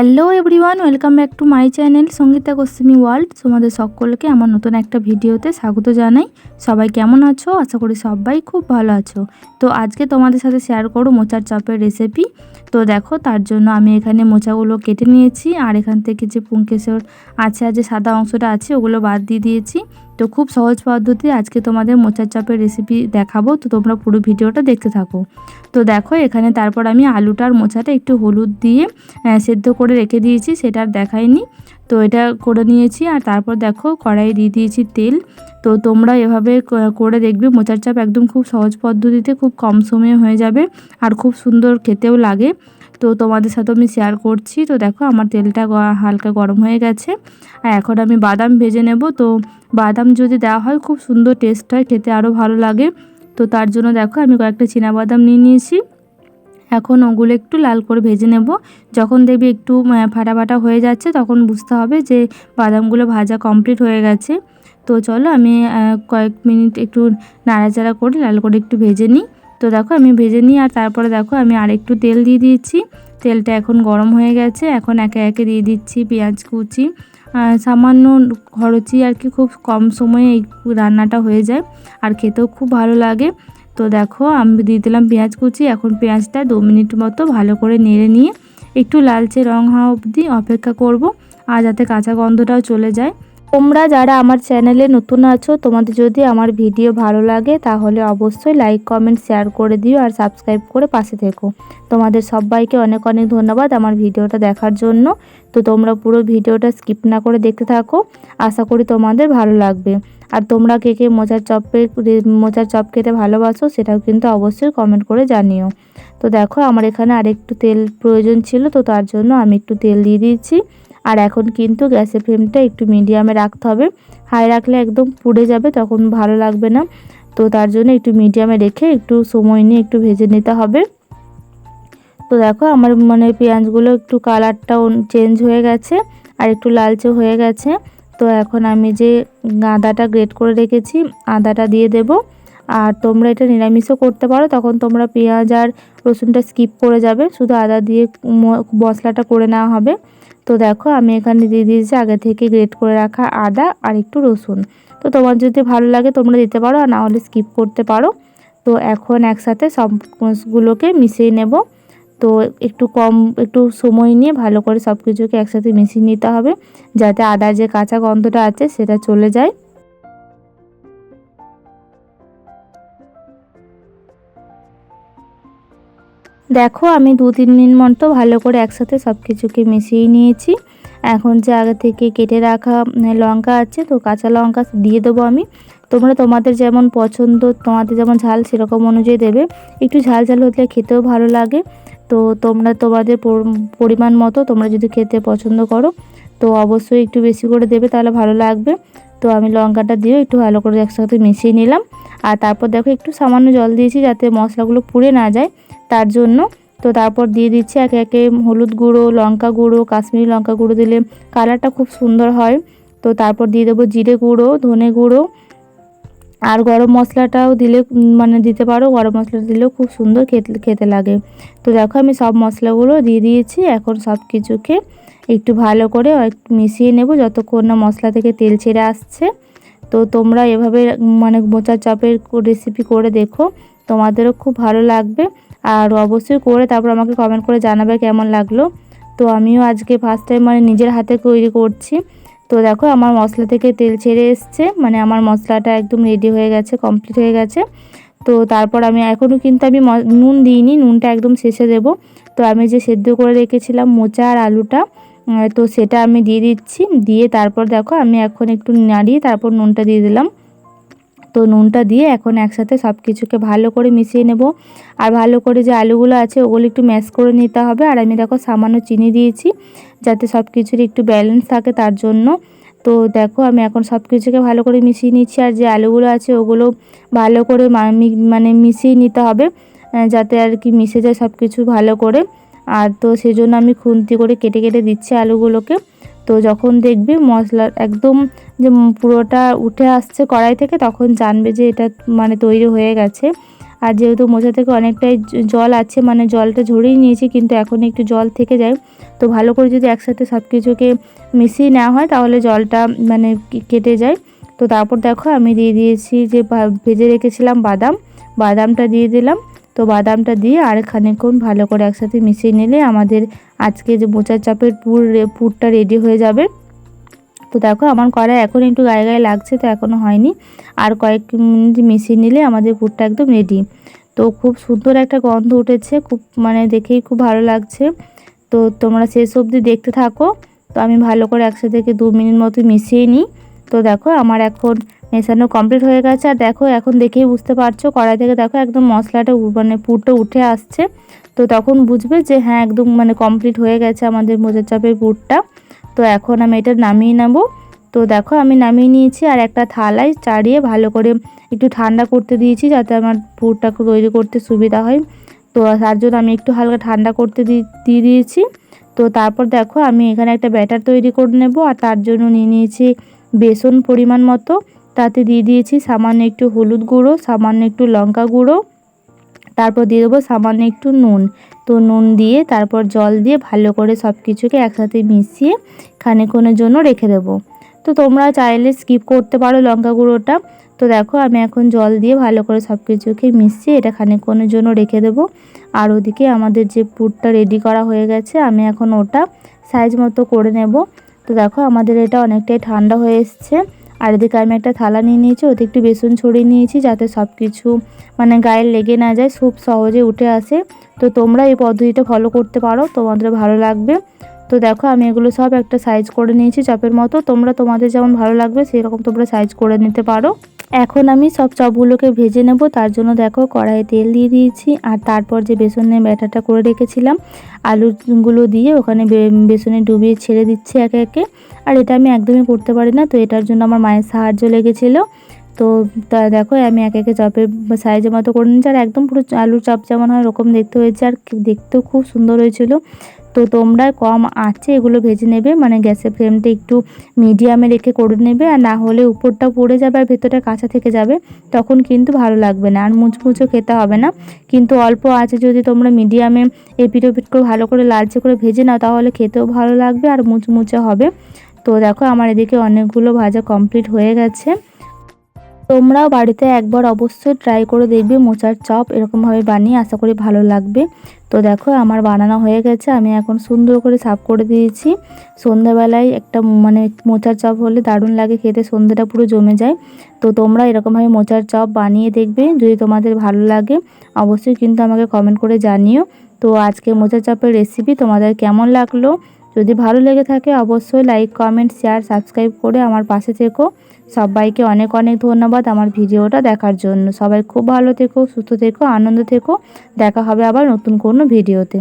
Hello everyone welcome back to my channel Sangita Goswami world তোমাদের সকলকে আমার নতুন একটা ভিডিওতে স্বাগত জানাই। সবাই কেমন আছো? আশা করি সবাই খুব ভালো আছো। তো আজকে তোমাদের সাথে শেয়ার করো মোচার চপের রেসিপি তো দেখো, তার জন্য আমি এখানে মোচাগুলো কেটে নিয়েছি। আর এখান থেকে যে পুঙ্কেশ্বর আছে আর যে সাদা অংশটা আছে, ওগুলো বাদ দিয়ে দিয়েছি। তো খুব সহজ পদ্ধতি। আজকে তোমাদের মোচার চাপের রেসিপি দেখাবো। তো তোমরা পুরো ভিডিওটা দেখতে থাকো। তো দেখো, এখানে তারপর আমি আলুটার মোচাটা একটু হলুদ দিয়ে সেদ্ধ করে রেখে দিয়েছি। সেটা আর দেখাইনি। তো এটা করে নিয়েছি। আর তারপর দেখো, কড়াই দিয়ে দিয়েছি তেল। তো তোমরা এভাবে করে দেখবে। মোচার চাপ একদম খুব সহজ পদ্ধতিতে খুব কম সময়ে হয়ে যাবে। আর খুব সুন্দর খেতেও লাগে। তো তোমাদের সাথে আমি শেয়ার করছি। তো দেখো আমার তেলটা হালকা গরম হয়ে গেছে। আর এখন আমি বাদাম ভেজে নেব। তো বাদাম যদি দেওয়া হয়, খুব সুন্দর টেস্ট হয়, খেতে আরও ভালো লাগে। তো তার জন্য দেখো আমি কয়েকটা বাদাম নিয়ে নিয়েছি। এখন ওগুলো একটু লাল করে ভেজে নেব। যখন দেখবি একটু ফাটা ফাটা হয়ে যাচ্ছে, তখন বুঝতে হবে যে বাদামগুলো ভাজা কমপ্লিট হয়ে গেছে। তো চলো আমি কয়েক মিনিট একটু নাড়াচাড়া করে লাল করে একটু ভেজে নিই। তো দেখো আমি ভেজে নিই আর তারপরে দেখো আমি আরেকটু তেল দিয়ে দিয়েছি। তেলটা এখন গরম হয়ে গেছে। এখন একে একে দিয়ে দিচ্ছি পেঁয়াজ কুচি। সামান্য খরচই আর কি খুব কম সময়ে এই রান্নাটা হয়ে যায় আর খেতেও খুব ভালো লাগে। তো দেখো আমি দিয়ে দিলাম পেঁয়াজ কুচি। এখন পেঁয়াজটা দু মিনিট মতো ভালো করে নেড়ে নিয়ে একটু লালচে রং হওয়া অবধি অপেক্ষা করব আর যাতে কাঁচা গন্ধটাও চলে যায়। তোমরা যারা আমার চ্যানেলে নতুন আছো, তোমাদের যদি আমার ভিডিও ভালো লাগে, তাহলে অবশ্যই লাইক কমেন্ট শেয়ার করে দিও আর সাবস্ক্রাইব করে পাশে থেকো। তোমাদের সবাইকে অনেক অনেক ধন্যবাদ আমার ভিডিওটা দেখার জন্য। তো তোমরা পুরো ভিডিওটা স্কিপ না করে দেখতে থাকো। আশা করি তোমাদের ভালো লাগবে। আর তোমরা কে কে মোচার চপে মোচার চপ খেতে ভালোবাসো, সেটাও কিন্তু অবশ্যই কমেন্ট করে জানিও। তো দেখো, আমার এখানে আরেকটু তেল প্রয়োজন ছিল, তো তার জন্য আমি একটু তেল দিয়ে দিয়েছি। আর এখন কিন্তু গ্যাসের ফ্লেমটা একটু মিডিয়ামে রাখতে হবে। হাই রাখলে একদম পুড়ে যাবে, তখন ভালো লাগবে না। তো তার জন্য একটু মিডিয়ামে রেখে একটু সময় নিয়ে একটু ভেজে নিতে হবে। তো দেখো আমার মানে পেঁয়াজগুলো একটু কালারটাও চেঞ্জ হয়ে গেছে আর একটু লালচে হয়ে গেছে। তো এখন আমি যে আদাটা গ্রেট করে রেখেছি, আদাটা দিয়ে দেব। আর তোমরা এটা নিরামিষও করতে পারো, তখন তোমরা পেঁয়াজ আর রসুনটা স্কিপ করে যাবে। শুধু আদা দিয়ে মশলাটা করে নেওয়া হবে। তো দেখো, আমি এখানে দিয়ে দিয়েছি আগে থেকে গ্রেট করে রাখা আদা আর একটু রসুন। তো তোমার যদি ভালো লাগে তোমরা দিতে পারো, আর নাহলে স্কিপ করতে পারো। তো এখন একসাথে সবগুলোকে মিশিয়ে নেব। তো একটু কম, একটু সময় নিয়ে ভালো করে সব কিছুকে একসাথে মিশিয়ে নিতে হবে, যাতে আদার যে কাঁচা গন্ধটা আছে সেটা চলে যায়। দেখো, আমি দু তিন মিনিট মতো ভালো করে একসাথে সব কিছুকে মিশিয়ে নিয়েছি। এখন যে আগে থেকে কেটে রাখা লঙ্কা আছে, তো কাঁচা লঙ্কা দিয়ে দেবো আমি। তোমরা তোমাদের যেমন পছন্দ, তোমাদের যেমন ঝাল সেরকম অনুযায়ী দেবে। একটু ঝাল ঝাল হলে খেতেও ভালো লাগে। তো তোমরা তোমাদের পরিমাণ মতো তোমরা যদি খেতে পছন্দ করো, তো অবশ্যই একটু বেশি করে দেবে, তাহলে ভালো লাগবে। তো আমি লঙ্কাটা দিয়ে একটু ভালো করে একসাথে মিশিয়ে নিলাম। আর তারপর দেখো একটু সামান্য জল দিয়েছি যাতে মশলাগুলো পুড়ে না যায়। তার জন্য তো তারপর দিয়ে দিচ্ছি একে একে হলুদ গুঁড়ো, লঙ্কা গুঁড়ো, কাশ্মীরি লঙ্কা গুঁড়ো দিলে কালারটা খুব সুন্দর হয়। তো তারপর দিয়ে দেবো জিরে গুঁড়ো, ধনে গুঁড়ো আর গরম মশলাটাও দিলে মানে দিতে পারো, গরম মশলা দিলেও খুব সুন্দর খেতে খেতে লাগে। তো দেখো আমি সব মশলাগুলো দিয়ে দিয়েছি, এখন সব কিছুকে একটু ভালো করে মিশিয়ে নেব যতক্ষণ না মশলা থেকে তেল ছেড়ে আসছে। তো তোমরা এভাবে মানে মোচার চাপের রেসিপি করে দেখো, তোমাদেরও খুব ভালো লাগবে। আর অবশ্যই করে তারপর আমাকে কমেন্ট করে জানাবে কেমন লাগল। তো আমিও আজকে ফার্স্ট টাইম মানে নিজের হাতে তৈরি করছি। তো দেখো আমার মশলা থেকে তেল ছেড়ে এসছে মানে আমার মশলাটা একদম রেডি হয়ে গেছে কমপ্লিট হয়ে গেছে। তো তারপর আমি এখনও কিন্তু আমি নুন দিইনি, নুনটা একদম শেষে দেব। তো আমি যে সেদ্ধ করে রেখেছিলাম মোচা আর আলুটা তো সেটা আমি দিয়ে দিচ্ছি। দিয়ে তারপর দেখো আমি এখন একটু নাড়িয়ে তারপর নুনটা দিয়ে দিলাম। তো নুনটা দিয়ে এখন একসাথে সব কিছুকে ভালো করে মিশিয়ে নেব। আর ভালো করে যে আলুগুলো আছে, ওগুলো একটু ম্যাশ করে নিতে হবে। আর আমি দেখো সামান্য চিনি দিয়েছি, যাতে সব কিছুর একটু ব্যালেন্স থাকে তার জন্য। তো দেখো আমি এখন সব কিছুকে ভালো করে মিশিয়ে নিচ্ছি, আর যে আলুগুলো আছে ওগুলো ভালো করে মানে মিশিয়ে নিতে হবে যাতে আর কি মিশে যায় সব কিছু ভালো করে। আর তো সেজন্য আমি খুন্তি করে কেটে কেটে দিচ্ছি আলুগুলোকে। তো যখন দেখবি মশলার একদম যে পুরোটা উঠে আসছে কড়াই থেকে, তখন জানবে যে এটা মানে তৈরি হয়ে গেছে। আর যেহেতু মোচা থেকে অনেকটাই জল আছে মানে জলটা ঝরিয়ে নিয়েছি, কিন্তু এখন একটু জল থেকে যায়। তো ভালো করে যদি একসাথে সব কিছুকে মিশিয়ে নেওয়া হয়, তাহলে জলটা মানে কেটে যায়। তো তারপর দেখো আমি দিয়ে দিয়েছি যে ভেজে রেখেছিলাম বাদাম। বাদামটা দিয়ে দিলাম। তো বাদামটা দিয়ে আর খানিকক্ষণ ভালো করে একসাথে মিশিয়ে নিলে আমাদের আজকে যে মোচার চাপের পুর পুরটা রেডি হয়ে যাবে। তো দেখো আমার কড়াই এখন একটু গায়ে গায়ে লাগছে তো এখনও হয়নি। আর কয়েক মিনিট মিশিয়ে নিলে আমাদের পুরটা একদম রেডি তো খুব সুন্দর একটা গন্ধ উঠেছে, খুব মানে দেখেই খুব ভালো লাগছে। তো তোমরা শেষ অবধি দেখতে থাকো। তো আমি ভালো করে একসাথে দু মিনিট মতো মিশিয়ে নিই। তো দেখো আমার এখন মেশানো কমপ্লিট হয়ে গেছে। আর দেখো, এখন দেখেই বুঝতে পারছ, কড়াই থেকে দেখো একদম মশলাটা মানে পুরটা উঠে আসছে। তো তখন বুঝবে যে হ্যাঁ একদম মানে কমপ্লিট হয়ে গেছে আমাদের মোচার চাপের পুরটা। তো এখন আমি এটা নামিয়ে নেব। তো দেখো, আমি নামিয়ে নিয়েছি আর একটা থালায় চাড়িয়ে ভালো করে একটু ঠান্ডা করতে দিয়েছি যাতে আমার পুরটা তৈরি করতে সুবিধা হয়। তো তার জন্য আমি একটু হালকা ঠান্ডা করতে দিয়ে দিয়েছি। তো তারপর দেখো, আমি এখানে একটা ব্যাটার তৈরি করে নেব। আর তার জন্য নিয়ে নিয়েছি বেসন পরিমাণ মতো। তাতে দিয়ে দিয়েছি সামান্য একটু হলুদ গুঁড়ো, সামান্য একটু লঙ্কা গুঁড়ো। তারপর দিয়ে দেবো সামান্য একটু নুন। তো নুন দিয়ে তারপর জল দিয়ে ভালো করে সব কিছুকে একসাথে মিশিয়ে খানিকক্ষণের জন্য রেখে দেবো। তো তোমরা চাইলে স্কিপ করতে পারো লঙ্কা গুঁড়োটা। তো দেখো আমি এখন জল দিয়ে ভালো করে সব কিছুকে মিশিয়ে এটা খানিকক্ষণের জন্য রেখে দেবো। আর ওদিকে আমাদের যে পুরটা রেডি করা হয়ে গেছে, আমি এখন ওটা সাইজ মতো করে নেব। তো দেখো আমাদের এটা অনেকটাই ঠান্ডা হয়ে এসছে। আর এদিকে আমি একটা থালা নিয়ে নিয়েছি ওতে একটু বেসন ছড়িয়ে নিয়েছি যাতে সব কিছু মানে গায়ে লেগে না যায় খুব সহজে উঠে আসে। তো তোমরা এই পদ্ধতিটা ফলো করতে পারো, তোমাদের ভালো লাগবে। তো দেখো আমি এগুলো সব একটা সাইজ করে নিয়েছি চপের মতো। তোমরা তোমাদের যেমন ভালো লাগবে সেই রকম তোমরা সাইজ করে নিতে পারো। এখন আমি সব চপগুলোকে ভেজে নেব, তার জন্য দেখো কড়াইয়ে তেল দিয়ে দিয়েছি আর তারপর যে বেসনের ব্যাটারটা করে রেখেছিলাম, আলুগুলো দিয়ে ওখানে বেসনে ডুবিয়ে ছেড়ে দিচ্ছি একে একে। আর এটা আমি একদমই করতে পারি না, তো এটার জন্য আমার মায়ের সাহায্য লেগেছিলো। তো তা দেখো, আমি এক একে চপের সাইজের মতো করে নিচ্ছি আর একদম পুরো আলুর চপ যেমন হয় ওরকম দেখতে হয়েছে আর দেখতেও খুব সুন্দর হয়েছিল। তো তোমরা কম আঁচে এগুলো ভেজে নেবে মানে গ্যাসের ফ্লেমটা একটু মিডিয়ামে রেখে করে নেবে আর না হলে উপরটা পড়ে যাবে আর ভেতরটা কাঁচা থেকে যাবে, তখন কিন্তু ভালো লাগবে না আর মুচমুচো খেতে হবে না। কিন্তু অল্প আছে যদি তোমরা মিডিয়ামে এপিট ওপিট করে ভালো করে লালচে করে ভেজে নাও, তাহলে খেতেও ভালো লাগবে আর মুচমুচে হবে। তো দেখো আমার এদিকে অনেকগুলো ভাজা কমপ্লিট হয়ে গেছে। তোমরাও বাড়িতে একবার অবশ্যই ট্রাই করে দেখবে, মোচার চপ এরকমভাবে বানিয়ে আশা করি ভালো লাগবে। তো দেখো, আমার বানানো হয়ে গেছে, আমি এখন সুন্দর করে সার্ভ করে দিয়েছি। সন্ধ্যাবেলায় একটা মানে মোচার চপ হলে দারুণ লাগে খেতে সন্ধ্যাটা পুরো জমে যায়। তো তোমরা এরকমভাবে মোচার চপ বানিয়ে দেখবে, যদি তোমাদের ভালো লাগে, অবশ্যই কিন্তু আমাকে কমেন্ট করে জানিও। তো আজকে মোচার চপের রেসিপি তোমাদের কেমন লাগল? যদি ভালো লেগে থাকে অবশ্যই লাইক কমেন্ট শেয়ার সাবস্ক্রাইব করে আমার পাশে থেকো। সবাইকে অনেক অনেক ধন্যবাদ আমার ভিডিওটা দেখার জন্য। সবাই খুব ভালো থেকো, সুস্থ থেকো, আনন্দ থেকো। দেখা হবে আবার নতুন কোনো ভিডিওতে।